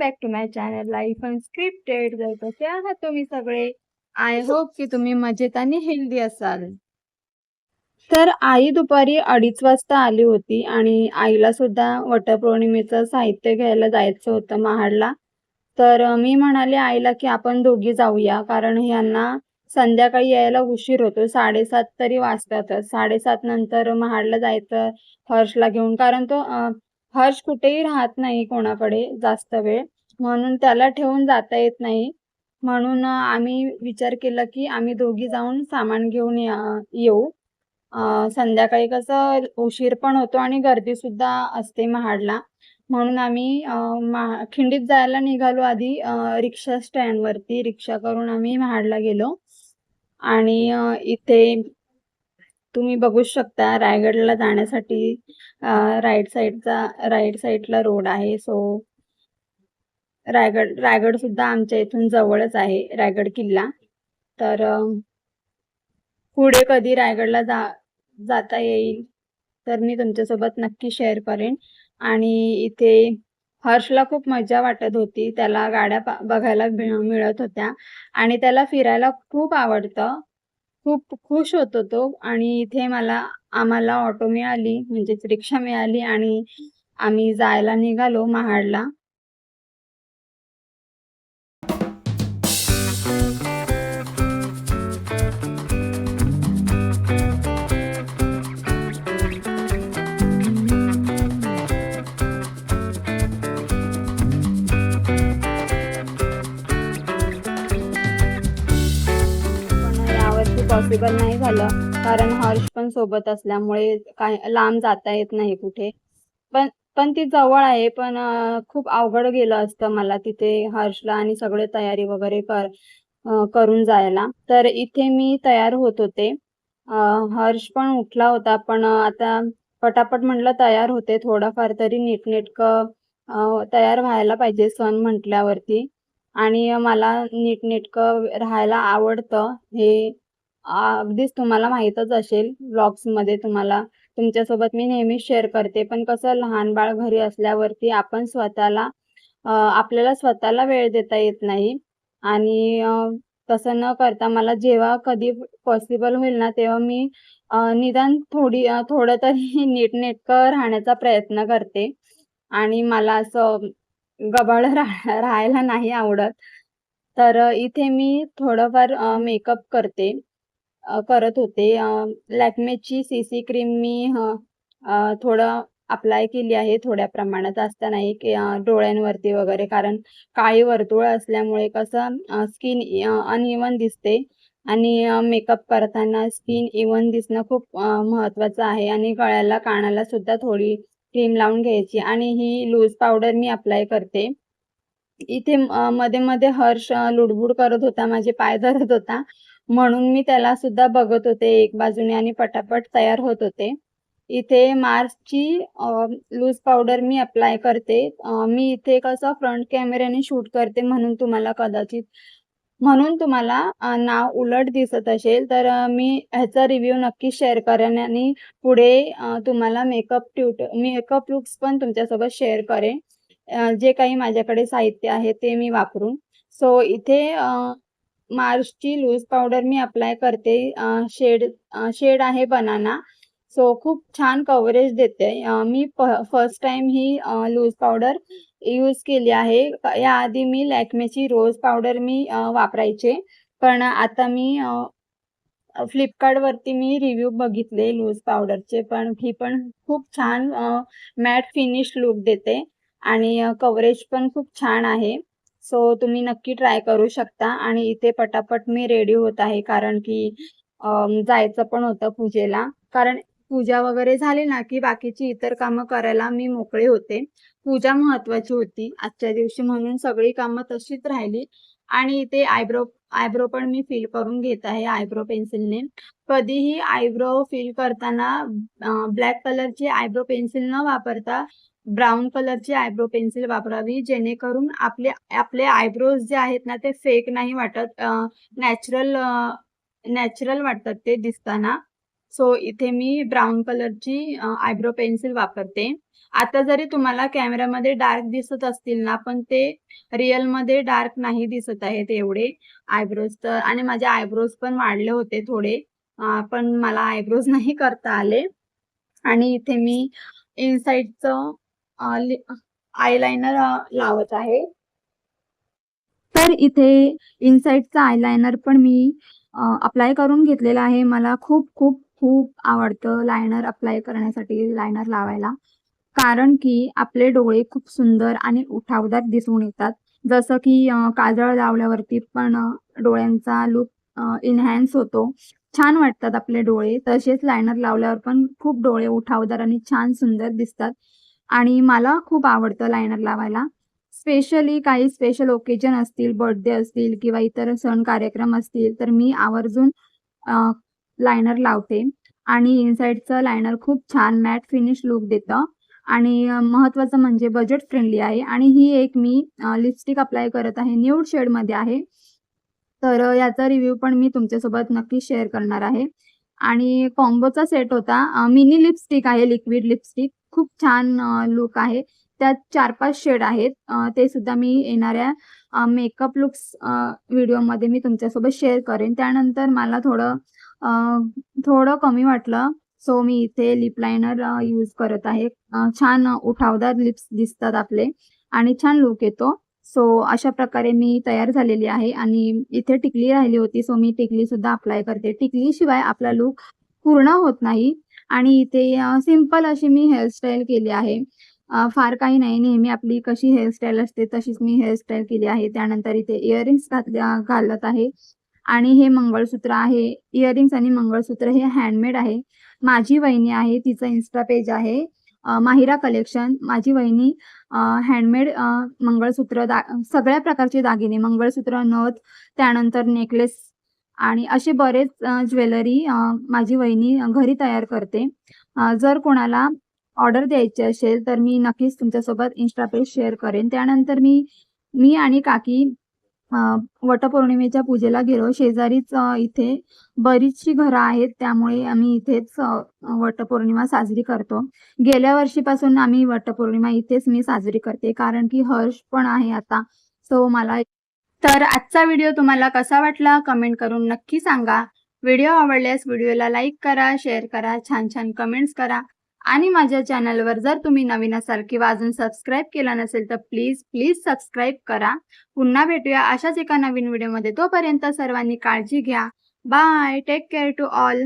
Back to my channel life unscripted जर कसे आहात तुम्ही सगळे. आय होप की तुम्ही मजेत आणि हेल्दी असाल. तर आई दुपारी अडीच वाजता आली होती आणि आईला सुद्धा वटपौर्णिमेचं साहित्य घ्यायला जायचं होतं महाडला. तर मी म्हणाले आईला की आपण दोघी जाऊया कारण यांना संध्याकाळी यायला उशीर होतो. साडेसात तरी वाजतातच. साडेसात नंतर महाडला जायचं हर्षला घेऊन. कारण तो हर्ष कुठेही राहत नाही कोणाकडे जास्त वेळ. म्हणून त्याला ठेवून जाता येत नाही. म्हणून आम्ही विचार केला की आम्ही दोघी जाऊन सामान घेऊन या- येऊ. संध्याकाळी कसं उशीर पण होतो आणि गर्दी सुद्धा असते महाडला. म्हणून आम्ही महा खिंडीत जायला निघालो आधी रिक्षा स्टँडवरती. रिक्षा करून आम्ही महाडला गेलो. आणि इथे तुम्ही बघू शकता रायगडला जाण्यासाठी राईट साईडचा राईट साईडला रोड आहे. सो रायगड रायगड सुद्धा आमच्या इथून जवळच आहे रायगड किल्ला. तर पुढे कधी रायगडला जा जाता येईल तर मी तुमच्यासोबत नक्की शेअर करेन. आणि इथे हर्षला खूप मजा वाटत होती. त्याला गाड्या बघायला मिळ- मिळत होत्या. आणि त्याला फिरायला खूप आवडतं. खूप खुश होतो तो आणि इथे मला आम्हाला ऑटो मिळाली म्हणजेच रिक्षा मिळाली आणि आम्ही जायला निघालो महाडला. पॉसिबल नाही झालं. कारण हर्ष पण सोबत असल्यामुळे काय लांब जाता येत नाही कुठे. पण पण ती जवळ आहे पण खूप अवघड गेलं असतं मला तिथे हर्षला आणि सगळे तयारी वगैरे कर करून जायला. तर इथे मी तयार होत होते. हर्ष पण उठला होता पण आता पटापट म्हटलं तयार होते. थोडंफार तरी नीटनेटकं तयार व्हायला पाहिजे सण म्हटल्यावरती. आणि मला नीटनेटकं राहायला आवडतं. हे अगदीच तुम्हाला माहीतच असेल ब्लॉग्समध्ये तुम्हाला तुमच्यासोबत मी नेहमीच शेअर करते. पण कसं लहान बाळ घरी असल्यावरती आपण स्वतःला आपल्याला स्वतःला वेळ देता येत नाही. आणि तसं न करता मला जेव्हा कधी पॉसिबल होईल ना तेव्हा मी निदान थोडी थोडं तरी नीटनेटकं राहण्याचा प्रयत्न करते. आणि मला असं गबाळ राहायला नाही आवडत. तर इथे मी थोडंफार मेकअप करते. करत होते. लॅक्मेची सी सी क्रीम मी थोडं अप्लाय केली आहे थोड्या प्रमाणात. असतानाही की डोळ्यांवरती वगैरे. कारण काळी वर्तुळ असल्यामुळे कसं स्किन अनइवन दिसते. आणि मेकअप करताना स्किन इवन दिसणं खूप महत्त्वाचं आहे. आणि गळ्याला कानाला सुद्धा थोडी क्रीम लावून घ्यायची. आणि ही लूज पावडर मी अप्लाय करते. इथे मध्ये मध्ये हर्ष लुडबुड करत होता. माझे पाय धरत होता. म्हणून मी त्याला सुद्धा बघत होते. एक बाजूने आणि पटापट तयार होत होते. इथे मार्सची लूज पावडर मी अप्लाय करते. मी इथे कसं फ्रंट कॅमेऱ्याने शूट करते म्हणून तुम्हाला कदाचित म्हणून तुम्हाला नाव उलट दिसत असेल तर मी ह्याचा रिव्ह्यू नक्की शेअर करेन आणि पुढे तुम्हाला मेकअप ट्यूट मेकअप लुक्स पण तुमच्यासोबत शेअर करेन. जे काही माझ्याकडे साहित्य आहे ते मी वापरून. सो इथे मार्सची लूज पावडर मी अप्लाय करते. शेड शेड आहे बनाना. सो खूप छान कव्हरेज देते. मी फर्स्ट टाइम ही लूज पावडर यूज केली आहे. याआधी मी लॅक्मेची रोज पावडर मी वापरायचे. पण आता मी फ्लिपकार्टवरती मी रिव्ह्यू बघितले लूज पावडरचे. पण ही पण खूप छान मॅट फिनिश लुक देते. आणि कव्हरेज पण खूप छान आहे. सो तुम्ही नक्की ट्राय करू शकता आणि इथे पटापट मी रेडी होत आहे. कारण की जायचं पण होतं पूजेला. कारण पूजा वगैरे झाली ना की बाकीची इतर कामं करायला मी मोकळे होते. पूजा महत्वाची होती. आजच्या दिवशी म्हणून सगळी कामं तशीच राहिली. आणि इथे आयब्रो आयब्रो पण मी फिल करून घेत आहे आयब्रो पेन्सिलने कधीही आयब्रो फिल करताना ब्लॅक कलरची आयब्रो पेन्सिल न वापरता ब्राऊन कलरची आयब्रो पेन्सिल वापरावी जेणेकरून आपले आपले आयब्रोज जे आहेत ना ते फेक नाही वाटत नॅचरल नॅचरल वाटतात ते दिसताना. सो इथे मी ब्राऊन कलरची आयब्रो पेन्सिल वापरते. आता जरी तुम्हाला कॅमेरामध्ये डार्क दिसत असतील ना पण ते रिअलमध्ये डार्क नाही दिसत आहेत एवढे आयब्रोज तर. आणि माझे आयब्रोज पण वाढले होते थोडे पण मला आयब्रोज नाही करता आले. आणि इथे मी इनसाईडचं आयलायनर लावत आहे. तर इथे इनसाइडचं आयलायनर पण मी अप्लाय करून घेतलेला आहे. मला खूप खूप खूप आवडतं लायनर अप्लाय करण्यासाठी लायनर लावायला. कारण की आपले डोळे खूप सुंदर आणि उठावदार दिसून येतात. जसं की काजळ लावल्यावरती पण डोळ्यांचा लुक इन्हॅन्स होतो. छान वाटतात आपले डोळे. तसेच लायनर लावल्यावर पण खूप डोळे उठावदार आणि छान सुंदर दिसतात. आणि मला खूप आवडतं लायनर लावायला. स्पेशली काही स्पेशल ओकेजन असतील बर्थडे असतील किंवा इतर सण कार्यक्रम असतील तर मी आवर्जून लायनर लावते. आणि इनसाईडचं लायनर खूप छान मॅट फिनिश लुक देतं. आणि महत्त्वाचं म्हणजे बजेट फ्रेंडली आहे. आणि ही एक मी लिपस्टिक अप्लाय करत आहे. न्यूड शेडमध्ये आहे. तर याचा रिव्ह्यू पण मी तुमच्यासोबत नक्की शेअर करणार आहे. आणि कॉम्बोचा सेट होता. मिनी लिपस्टिक आहे लिक्विड लिपस्टिक खूप छान लुक आहे. त्यात चार पाच शेड आहेत. ते सुद्धा मी येणाऱ्या मेकअप लुक्स व्हिडिओमध्ये मी तुमच्यासोबत शेअर करेन. त्यानंतर मला थोडं थोडं कमी वाटलं. सो मी इथे लिप लायनर यूज करत आहे. छान उठावदार लिप्स दिसतात आपले. आणि छान लुक येतो. सो अशा प्रकारे मी तयार झालेली आहे आणि इथे टिकली राहिली होती. सो मी टिकली सुद्धा अप्लाय करते. टिकलीशिवाय आपला लुक पूर्ण होत नाही. आणि इथे सिंपल अशी मी हेअरस्टाईल केली आहे. फार काही नाही. नेहमी आपली कशी हेअरस्टाईल असते तशीच मी हेअरस्टाईल केली आहे. त्यानंतर इथे इयरिंग्स घातल्या घालत आहे. आणि हे मंगळसूत्र आहे. इयरिंग्स आणि मंगळसूत्र हे हँडमेड आहे. माझी वहिनी आहे. तिचं इन्स्टा पेज आहे. माहिरा कलेक्शन माझी वहिनी हँडमेड मंगळसूत्र दा सगळ्या प्रकारचे दागिने मंगळसूत्र नथ त्यानंतर नेकलेस आणि असे बरेच ज्वेलरी माझी वहिनी घरी तयार करते. जर कोणाला ऑर्डर द्यायची असेल तर मी नक्कीच तुमच्यासोबत इन्स्टा पेज शेअर करेन. त्यानंतर मी मी आणि काकी वटपौर्णिमेच्या पूजेला गेलो. शेजारीच इथे बरीचशी घरं आहेत. त्यामुळे आम्ही इथेच वटपौर्णिमा साजरी करतो. गेल्या वर्षीपासून आम्ही वटपौर्णिमा इथेच मी साजरी करते. कारण की हर्ष पण आहे आता. सो मला तर आजचा व्हिडिओ तुम्हाला कसा वाटला? कमेंट करून नक्की सांगा. व्हिडिओ आवडल्यास व्हिडिओला लाईक करा शेअर करा छान छान कमेंट्स करा. आणि माझ्या चॅनलवर जर तुम्ही नवीन असाल किंवा अजून सबस्क्राईब केला नसेल तर प्लीज प्लीज सबस्क्राईब करा. पुन्हा भेटूया अशाच एका नवीन व्हिडिओमध्ये तोपर्यंत सर्वांनी काळजी घ्या. Bye take care to all